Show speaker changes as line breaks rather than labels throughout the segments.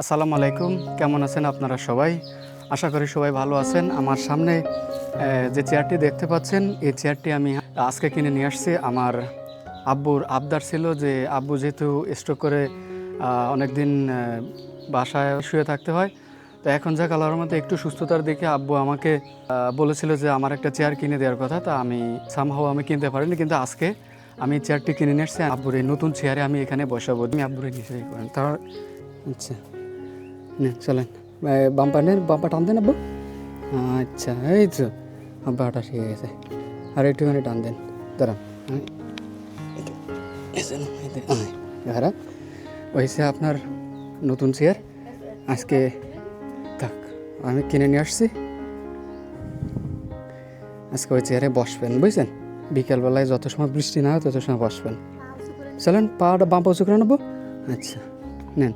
আসসালামু আলাইকুম। কেমন আছেন আপনারা সবাই? আশা করি সবাই ভালো আছেন। আমার সামনে যে চেয়ারটি দেখতে পাচ্ছেন, এই চেয়ারটি আমি আজকে কিনে নিয়ে আসছি। আমার আব্বুর আবদার ছিল যে আব্বু যেহেতু স্ট্রোক করে অনেক দিন বাসায় শুয়ে থাকতে হয়, তো এখন যা কালার মধ্যে একটু সুস্থতার দিকে আব্বু আমাকে বলেছিল যে আমার একটা চেয়ার কিনে দেওয়ার কথা, তা আমি সামহাও আমি কিনতে পারিনি, কিন্তু আজকে আমি চেয়ারটি কিনে নিয়ে আসছি। আব্বুর এই নতুন চেয়ারে আমি এখানে বসাবো। আমি আব্বুরে নিচে করেন। তার আচ্ছা। চলেন বাম্পার নেন বাম্পার টান দেন আব্বু আচ্ছা এই তো আব্বাটা শিখে গেছে আর একটুখানি টান দেন দাঁড়ান দাঁড়া ওইসে আপনার নতুন চেয়ার আজকে থাক আমি কিনে নিয়ে আসছি আজকে ওই চেয়ারে বসবেন বুঝছেন বিকেলবেলায় যত সময় বৃষ্টি না হয় তত সময় বসবেন চলেন পাটা বাম্পা উঁচু করে নেব আচ্ছা নেন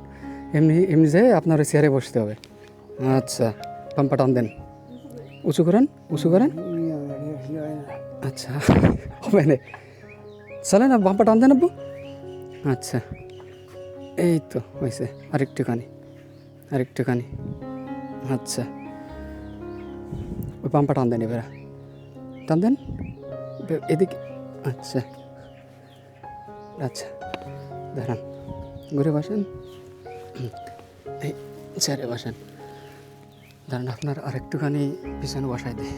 এমনি এমনি যে আপনার ওই চেয়ারে বসতে হবে। আচ্ছা পাম্পা টান দেন। উঁচু করেন উঁচু করেন। আচ্ছা হবে না। চলে না বাম্পা টান দেন আব্বু। আচ্ছা এই তো হয়েছে। আরেকটুখানি আরেকটুখানি। আচ্ছা ওই পাম্পা টান দেন এবার। টান দেন। এদিকে আচ্ছা। আচ্ছা দাঁড়ান। ঘুরে বসেন। এই চেয়ারে বসেন। দাঁড়ান আপনার আরেকটুখানি পিছনে বসাই দিই।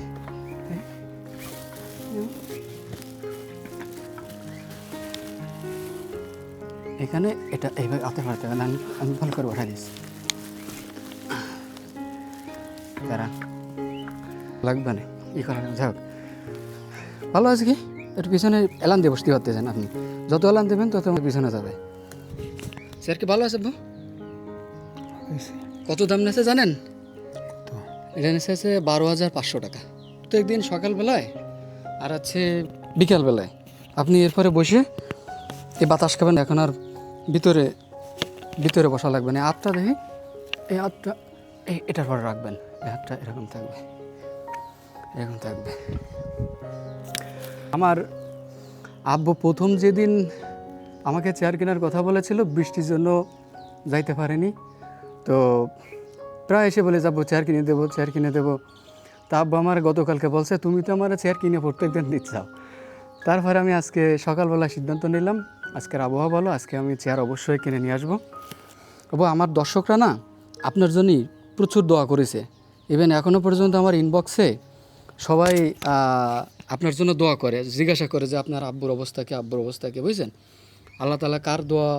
এখানে এটা এইভাবে হাতে ফাড়তে হবে আমি আমি ভালো করে বসাই দিচ্ছি। দাঁড়ান লাগবে না, ই করা যাক ভালো আছে কি? একটু পিছনে এলান দিয়ে বসতে পারতেছেন আপনি। যত এলান দেবেন তত আমার পিছনে যাবে। স্যার কি ভালো আছে বউ? কত দাম নেছে জানেন? এটা নেছে আছে বারো হাজার পাঁচশো টাকা। তো একদিন সকালবেলায় আর আছে বিকালবেলায়। আপনি এরপরে বসে এই বাতাস খাবেন এখন আর ভিতরে ভিতরে বসা লাগবে না। এই হাতটা দেখি এই হাতটা এই এটার পরে রাখবেন। এই হাতটা এরকম থাকবে এরকম থাকবে। আমার আব্বু প্রথম যেদিন আমাকে চেয়ার কেনার কথা বলেছিল বৃষ্টির জন্য যাইতে পারেনি। তো প্রায় এসে বলে, যাব, চেয়ার কিনে দেবো, চেয়ার কিনে দেবো। তা আব্বা আমার গতকালকে বলছে, তুমি তো আমার চেয়ার কিনে প্রত্যেক প্রত্যেকদিন দিচ্ছাও তারপরে আমি আজকে সকালবেলা সিদ্ধান্ত নিলাম, আজকের আবহাওয়া ভালো, আজকে আমি চেয়ার অবশ্যই কিনে নিয়ে আসব। তবু আমার দর্শকরা না আপনার জন্যই প্রচুর দোয়া করেছে। ইভেন এখনও পর্যন্ত আমার ইনবক্সে সবাই আপনার জন্য দোয়া করে, জিজ্ঞাসা করে যে, আপনার আব্বুর অবস্থা অবস্থাকে আব্বুর অবস্থাকে বুঝছেন? আল্লাহ তালা কার দোয়া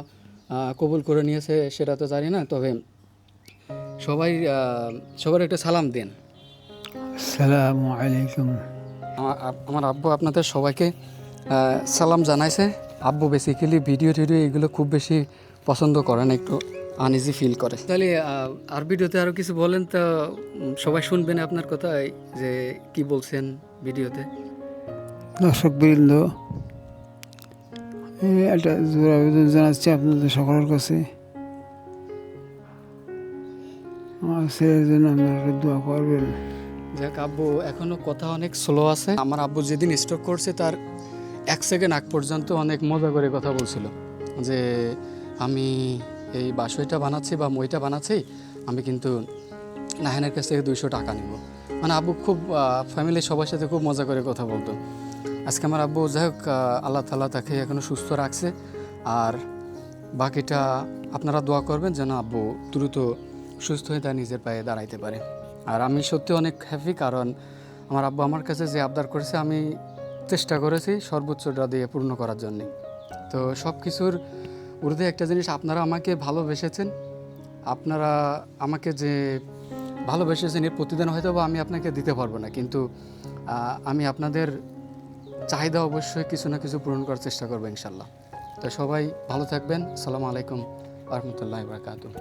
কবুল করে নিয়েছে সেটা তো জানি না, তবে সবাই সবার একটা সালাম দেন।
আসসালামু আলাইকুম।
আমার আব্বু আপনাদের সবাইকে সালাম জানাইছে। আব্বু বেসিক্যালি ভিডিও টিডিও এগুলো খুব বেশি পছন্দ করেন একটু আনইজি ফিল করে। তাহলে আর ভিডিওতে আরও কিছু বলেন তো সবাই শুনবেন আপনার কথা যে কি বলছেন ভিডিওতে
দর্শক বৃন্দ এই একটা জানাচ্ছি আপনাদের সকলের কাছে।
যাক আব্বু, এখনও কথা অনেক স্লো আছে। আমার আব্বু যেদিন স্ট্রোক করছে, তার এক সেকেন্ড আগ পর্যন্ত অনেক মজা করে কথা বলছিল। যে আমি এই বাসইটা বানাচ্ছি বা মইটা বানাচ্ছি, আমি কিন্তু নাহেনের কাছ থেকে দুইশো টাকা নিব। মানে আব্বু খুব ফ্যামিলির সবার সাথে খুব মজা করে কথা বলতো। আজকে আমার আব্বু যাই হোক আল্লাহ তাল্লাহ তাকে এখনও সুস্থ রাখছে। আর বাকিটা আপনারা দোয়া করবেন যেন আব্বু দ্রুত সুস্থ হয়ে তার নিজের পায়ে দাঁড়াইতে পারে। আর আমি সত্যি অনেক হ্যাপি কারণ আমার আব্বা আমার কাছে যে আবদার করেছে, আমি চেষ্টা করেছি সর্বোচ্চটা দিয়ে পূর্ণ করার জন্যে। তো সব কিছুর ঊর্ধ্বে একটা জিনিস, আপনারা আমাকে ভালোবেসেছেন। আপনারা আমাকে যে ভালোবেসেছেন, এর প্রতিদান হয়তো বা আমি আপনাকে দিতে পারব না। কিন্তু আমি আপনাদের চাহিদা অবশ্যই কিছু না কিছু পূরণ করার চেষ্টা করব ইনশাল্লাহ তো সবাই ভালো থাকবেন। আসসালামু আলাইকুম রহমতুল্লাহ বারকাতুহ।